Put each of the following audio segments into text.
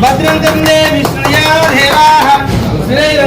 భద్రం కందే విష్ణుయా దేవాః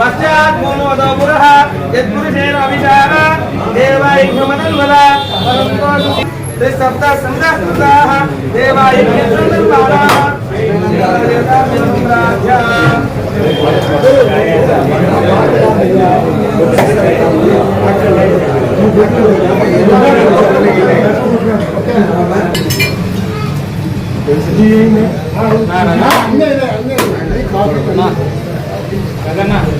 பச்சாத் மோமோதோ புரஹ யத்புருஷேன அபிஷாகா தேவாயிகமதல்வலா பரந்தோது त्रिसप्तः सन्दस्ताः देवाय निर्मलाः ना ना ना ना ना ना ना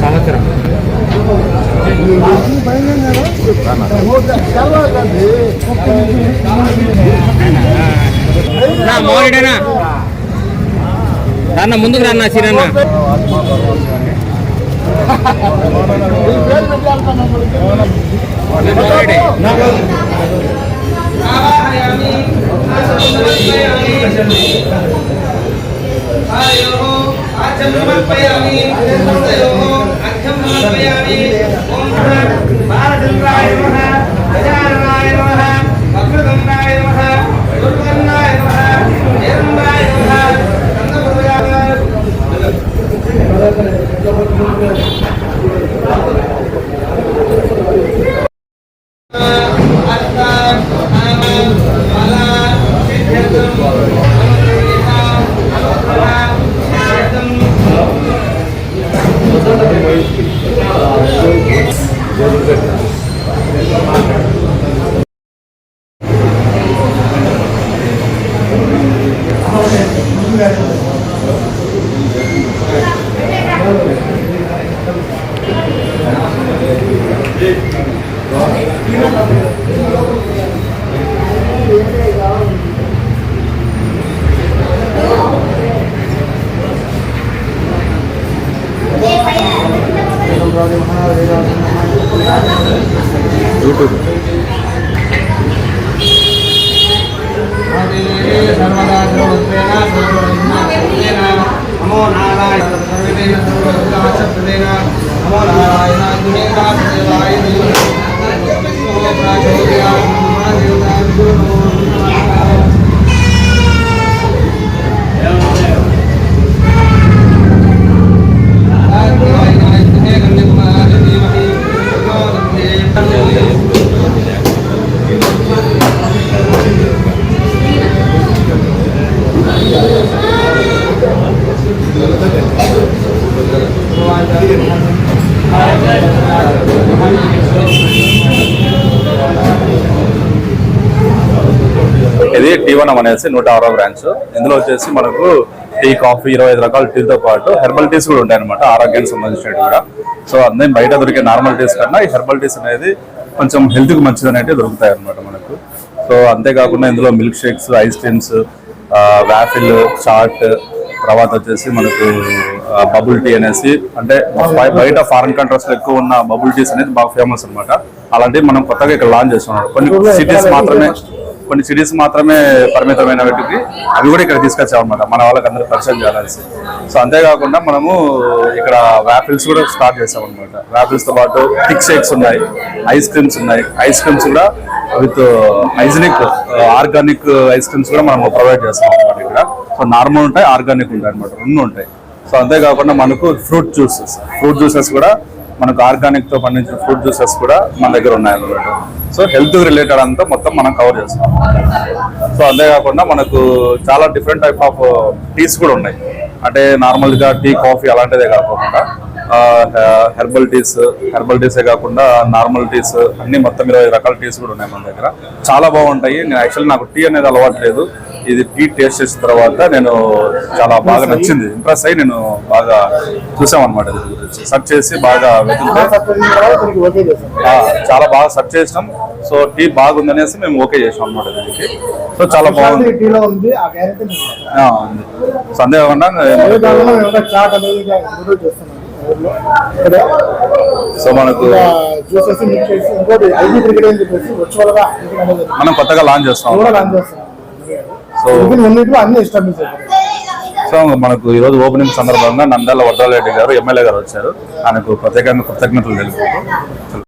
సంవత్సరం నా మోడేనా రాన్న ముందుకు రాన్న సిరన్న మోడే ఆవాహయామి अर्घ्यं समर्पयामि हस्तयोः अर्घ्यं समर्पयामि ॐ नमः बालचन्द्राय नमः गजाननाय नमः वक्रतुण्डाय नमः दुर्गन्धाय नमः हेरम्बाय नमः Thank you. నందపురయామ YouTube Come on, I'm not going to be able to do it. ఇది టీ వనం అనేసి నూట ఆరో బ్రాంచ్. ఇందులో వచ్చేసి మనకు టీ కాఫీ ఇరవై ఐదు రకాల టీతో పాటు హెర్బల్ టీస్ కూడా ఉంటాయి అనమాట ఆరోగ్యానికి సంబంధించినవి కూడా. సో అన్నీ బయట దొరికే నార్మల్ టీస్ కన్నా ఈ హెర్బల్ టీస్ అనేది కొంచెం హెల్త్కి మంచిది అనేవి దొరుకుతాయి అనమాట మనకు. సో అంతేకాకుండా ఇందులో milk shakes ice creams waffle chaat తర్వాత వచ్చేసి మనకు బబుల్ టీ అనేసి అంటే బయట ఫారెన్ కంట్రీస్లో ఎక్కువ ఉన్న బబుల్ టీస్ అనేది బాగా ఫేమస్ అన్నమాట. అలాంటివి మనం కొత్తగా ఇక్కడ లాంచ్ చేస్తున్నాం. కొన్ని సిటీస్ మాత్రమే కొన్ని సిటీస్ మాత్రమే పరిమితమైన వాటికి అవి కూడా ఇక్కడ తీసుకొచ్చామన్నమాట. మన వాళ్ళకి అందరూ పరిచయం చేయాల్సి సో అంతేకాకుండా మనము ఇక్కడ వ్యాఫిల్స్ కూడా స్టార్ట్ చేసామన్నమాట. అనమాట తో పాటు థిక్ షేక్స్ ఉన్నాయి ఐస్ క్రీమ్స్ ఉన్నాయి. ఐస్ క్రీమ్స్ కూడా with hygienic organic ice creams కూడా మనం ప్రొవైడ్ చేస్తాం అనమాట ఇక్కడ. సో నార్మల్ ఉంటాయి ఆర్గానిక్ ఉంటాయి అనమాట రెండు ఉంటాయి. సో అంతేకాకుండా మనకు ఫ్రూట్ జ్యూసెస్ ఫ్రూట్ జ్యూసెస్ కూడా మనకు ఆర్గానిక్తో పండించిన ఫ్రూట్ జ్యూసెస్ కూడా మన దగ్గర ఉన్నాయన్నమాట. సో హెల్త్ రిలేటెడ్ అంతా మొత్తం మనం కవర్ చేస్తాం. సో అంతేకాకుండా మనకు చాలా డిఫరెంట్ టైప్ ఆఫ్ టీస్ కూడా ఉన్నాయి. అంటే నార్మల్గా టీ కాఫీ అలాంటిదే కాకుండా హెర్బల్ టీస్ హెర్బల్ టీసే కాకుండా నార్మల్ టీస్ అన్ని మొత్తం ఇరవై రకాల టీస్ కూడా ఉన్నాయి మన దగ్గర. చాలా బాగుంటాయి. నేను యాక్చువల్లీ నాకు టీ అనేది అలవాటు లేదు. ఇది టీ టేస్ట్ చేసిన తర్వాత నేను చాలా బాగా నచ్చింది. ఇంప్రెస్ అయ్యి నేను బాగా చూసామన్నమాట సెర్చ్ చేసి బాగా వెతికితే చాలా బాగా సెర్చ్ చేసినాం. సో టీ బాగుందనేసి మేము ఓకే చేసాం అనమాట దీనికి. సో చాలా బాగుంది. ఉంది. సో మనకు మనం కొత్తగా లాంచ్ చేస్తాం సో అన్ని ఎస్టాబ్లిష్ సో మనకు ఈ రోజు ఓపెనింగ్ సందర్భంగా నందాల వడ్రారెడ్డి గారు ఎమ్మెల్యే గారు వచ్చారు. ఆయనకు ప్రత్యేకంగా కృతజ్ఞతలు తెలుపుతూ